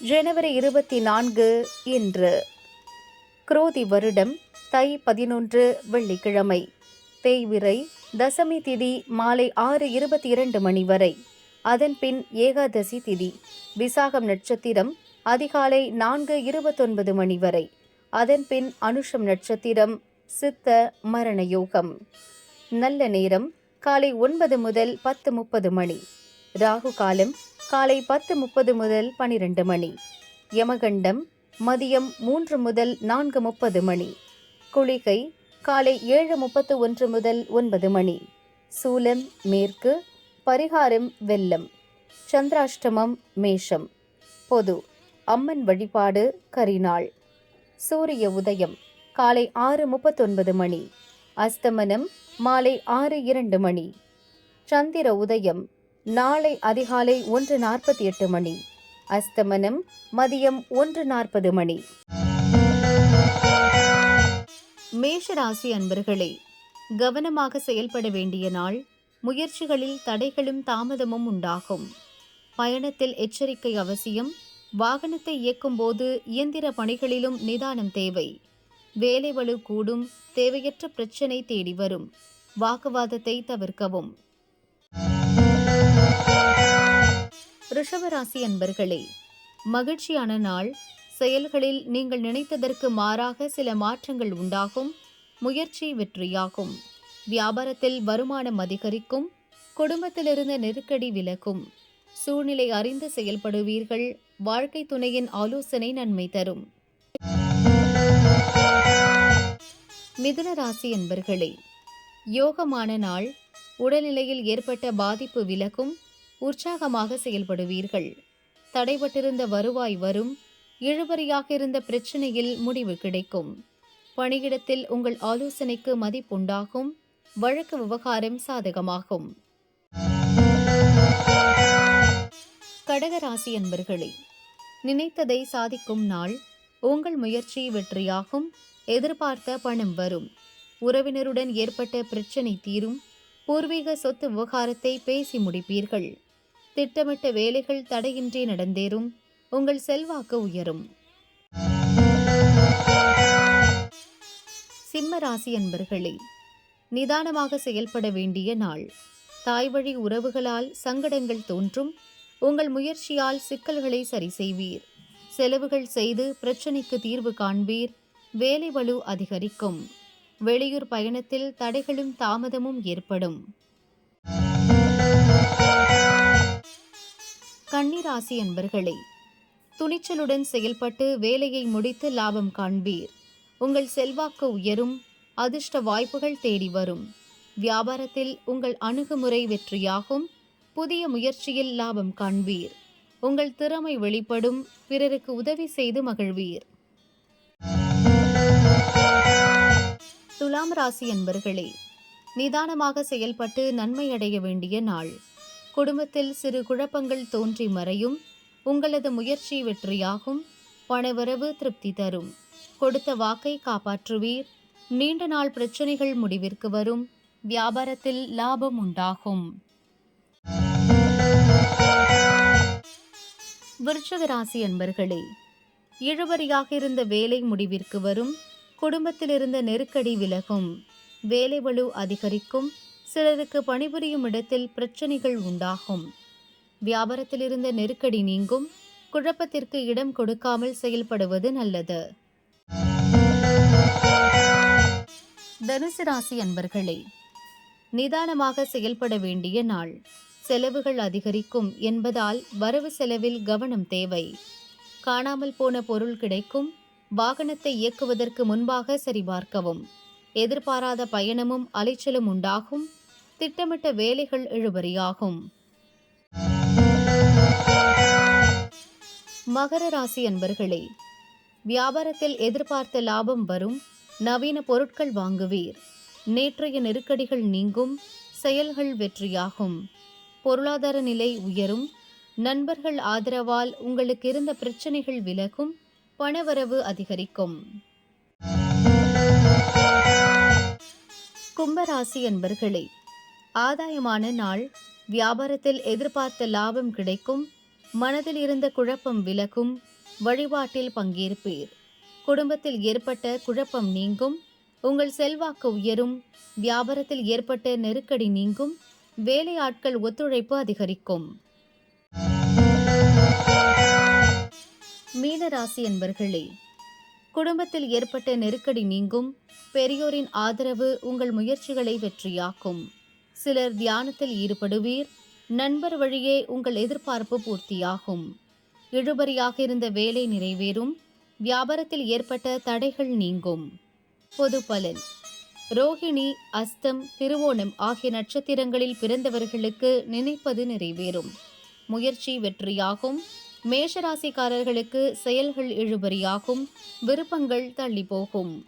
ஜனவரி இருபத்தி நான்கு இன்று. குரோதி வருடம் தை பதினொன்று வெள்ளிக்கிழமை. தேய்விரை தசமி திதி மாலை ஆறு இருபத்தி இரண்டு மணி வரை. அதன் பின் ஏகாதசி திதி விசாகம் நட்சத்திரம் அதிகாலை நான்கு இருபத்தொன்பது மணி வரை. அதன்பின் அனுஷம் நட்சத்திரம் சித்த மரண யோகம். நல்ல நேரம் காலை ஒன்பது முதல் பத்து முப்பது மணி. ராகு காலம் காலை பத்து முப்பது முதல் பனிரெண்டு மணி. யமகண்டம் மதியம் மூன்று முதல் நான்கு முப்பது மணி. குளிகை காலை ஏழு முப்பத்து ஒன்று முதல் ஒன்பது மணி. சூலம் மேற்கு பரிகாரம் வெல்லம் சந்திராஷ்டமம் மேஷம். பொது அம்மன் வழிபாடு கரிநாள். சூரிய உதயம் காலை ஆறு முப்பத்தொன்பது மணி. அஸ்தமனம் மாலை ஆறு இரண்டு மணி. சந்திர உதயம் நாளை அதிகாலை ஒன்று நாற்பத்தி எட்டு மணி. அஸ்தமனம் மதியம் ஒன்று நாற்பது மணி. மேஷராசி அன்பர்களே கவனமாக செயல்பட வேண்டிய நாள் முயற்சிகளில் தடைகளும் தாமதமும் உண்டாகும். பயணத்தில் எச்சரிக்கை அவசியம் வாகனத்தை இயக்கும்போது இயந்திர பணிகளிலும் நிதானம் தேவை. வேலை வலு கூடும் தேவையற்ற பிரச்சினை தேடி வரும். வாக்குவாதத்தை தவிர்க்கவும். ரிஷபராசி அன்பர்களே மகிழ்ச்சியான நாள். செயல்களில் நீங்கள் நினைத்ததற்கு மாறாக சில மாற்றங்கள் உண்டாகும் முயற்சி வெற்றியாகும். வியாபாரத்தில் வருமானம் அதிகரிக்கும் குடும்பத்திலிருந்த நெருக்கடி விலகும். சூழ்நிலை அறிந்து செயல்படுவீர்கள் வாழ்க்கை துணையின் ஆலோசனை நன்மை தரும். மிதுன ராசி என்பர்களே யோகமான நாள். உடல்நிலையில் ஏற்பட்ட பாதிப்பு விலகும் உற்சாகமாக செயல்படுவீர்கள். தடைபட்டிருந்த வருவாய் வரும். இழுபறியாக இருந்த பிரச்சனையில் முடிவு கிடைக்கும். பணியிடத்தில் உங்கள் ஆலோசனைக்கு மதிப்புண்டாகும். வழக்கு விவகாரம் சாதகமாகும். கடகராசி அன்பர்களே நினைத்ததை சாதிக்கும் நாள் உங்கள் முயற்சி வெற்றியாகும். எதிர்பார்த்த பணம் வரும். உறவினருடன் ஏற்பட்ட பிரச்சனை தீரும். பூர்வீக சொத்து விவகாரத்தை பேசி முடிப்பீர்கள். திட்டமிட்ட வேலைகள் தடையின்றி நடந்தேறும். உங்கள் செல்வாக்கு உயரும். சிம்ம ராசி அன்பர்களே நிதானமாக செயல்பட வேண்டிய நாள். தாய்வழி உறவுகளால் சங்கடங்கள் தோன்றும். உங்கள் முயற்சியால் சிக்கல்களை சரி செய்வீர் செலவுகள் செய்து பிரச்சனைக்கு தீர்வு காண்பீர். வேலை வலு அதிகரிக்கும். வெளியூர் பயணத்தில் தடைகளும் தாமதமும் ஏற்படும். கன்னிராசி என்பர்களே துணிச்சலுடன் செயல்பட்டு வேலையை முடித்து லாபம் காண்பீர். உங்கள் செல்வாக்கு உயரும் அதிர்ஷ்ட வாய்ப்புகள் தேடி வரும். வியாபாரத்தில் உங்கள் அணுகுமுறை வெற்றியாகும் புதிய முயற்சியில் லாபம் காண்பீர். உங்கள் திறமை வெளிப்படும் பிறருக்கு உதவி செய்து மகிழ்வீர். துலாம் ராசி என்பர்களே நிதானமாக செயல்பட்டு நன்மை அடைய வேண்டிய நாள். குடும்பத்தில் சிறு குழப்பங்கள் தோன்றி மறையும் உங்களது முயற்சி வெற்றியாகும் பணவரவு திருப்தி தரும். கொடுத்த வாக்கை காப்பாற்றுவீர். நீண்ட நாள் பிரச்சனைகள் முடிவிற்கு வரும். வியாபாரத்தில் லாபம் உண்டாகும். விருச்சகராசி அன்பர்களே இழுபறியாக இருந்த வேலை முடிவிற்கு வரும். குடும்பத்தில் இருந்த நெருக்கடி விலகும். வேலை வலு அதிகரிக்கும். சிலருக்கு பணிபுரியும் இடத்தில் பிரச்சனைகள் உண்டாகும். வியாபாரத்தில் இருந்த நெருக்கடி நீங்கும் குழப்பத்திற்கு இடம் கொடுக்காமல் செயல்படுவது நல்லது. தனுசு ராசி அன்பர்களே நிதானமாக செயல்பட வேண்டிய நாள். செலவுகள் அதிகரிக்கும் என்பதால் வரவு செலவில் கவனம் தேவை. காணாமல் போன பொருள் கிடைக்கும் வாகனத்தை இயக்குவதற்கு முன்பாக சரிபார்க்கவும். எதிர்பாராத பயணமும் அலைச்சலும் உண்டாகும் திட்டமிட்ட வேலைகள் இழுபறியாகும். மகர ராசி அன்பர்களே வியாபாரத்தில் எதிர்பார்த்த லாபம் வரும் நவீன பொருட்கள் வாங்குவீர். நேற்றைய நெருக்கடிகள் நீங்கும் செயல்கள் வெற்றியாகும். பொருளாதார நிலை உயரும் நண்பர்கள் ஆதரவால் உங்களுக்கு இருந்த பிரச்சனைகள் விலகும் பணவரவு அதிகரிக்கும். கும்பராசி என்பர்களே ஆதாயமான நாள். வியாபாரத்தில் எதிர்பார்த்த லாபம் கிடைக்கும். மனதில் இருந்த குழப்பம் விலகும். வழிபாட்டில் பங்கேற்பீர். குடும்பத்தில் ஏற்பட்ட குழப்பம் நீங்கும். உங்கள் செல்வாக்கு உயரும். வியாபாரத்தில் ஏற்பட்ட நெருக்கடி நீங்கும். வேலையாட்கள் ஒத்துழைப்பு அதிகரிக்கும். மீனராசி என்பர்களே குடும்பத்தில் ஏற்பட்ட நெருக்கடி நீங்கும். பெரியோரின் ஆதரவு உங்கள் முயற்சிகளை வெற்றியாக்கும். சிலர் தியானத்தில் ஈடுபடுவீர். நண்பர் வழியே உங்கள் எதிர்பார்ப்பு பூர்த்தியாகும். இழுபறியாக இருந்த வேலை நிறைவேறும். வியாபாரத்தில் ஏற்பட்ட தடைகள் நீங்கும். பொது பலன். ரோஹிணி அஸ்தம் திருவோணம் ஆகிய நட்சத்திரங்களில் பிறந்தவர்களுக்கு நினைப்பது நிறைவேறும். முயற்சி வெற்றியாகும். மேஷராசிக்காரர்களுக்கு செயல்கள் இழுபறியாகும். விருப்பங்கள் தள்ளி போகும்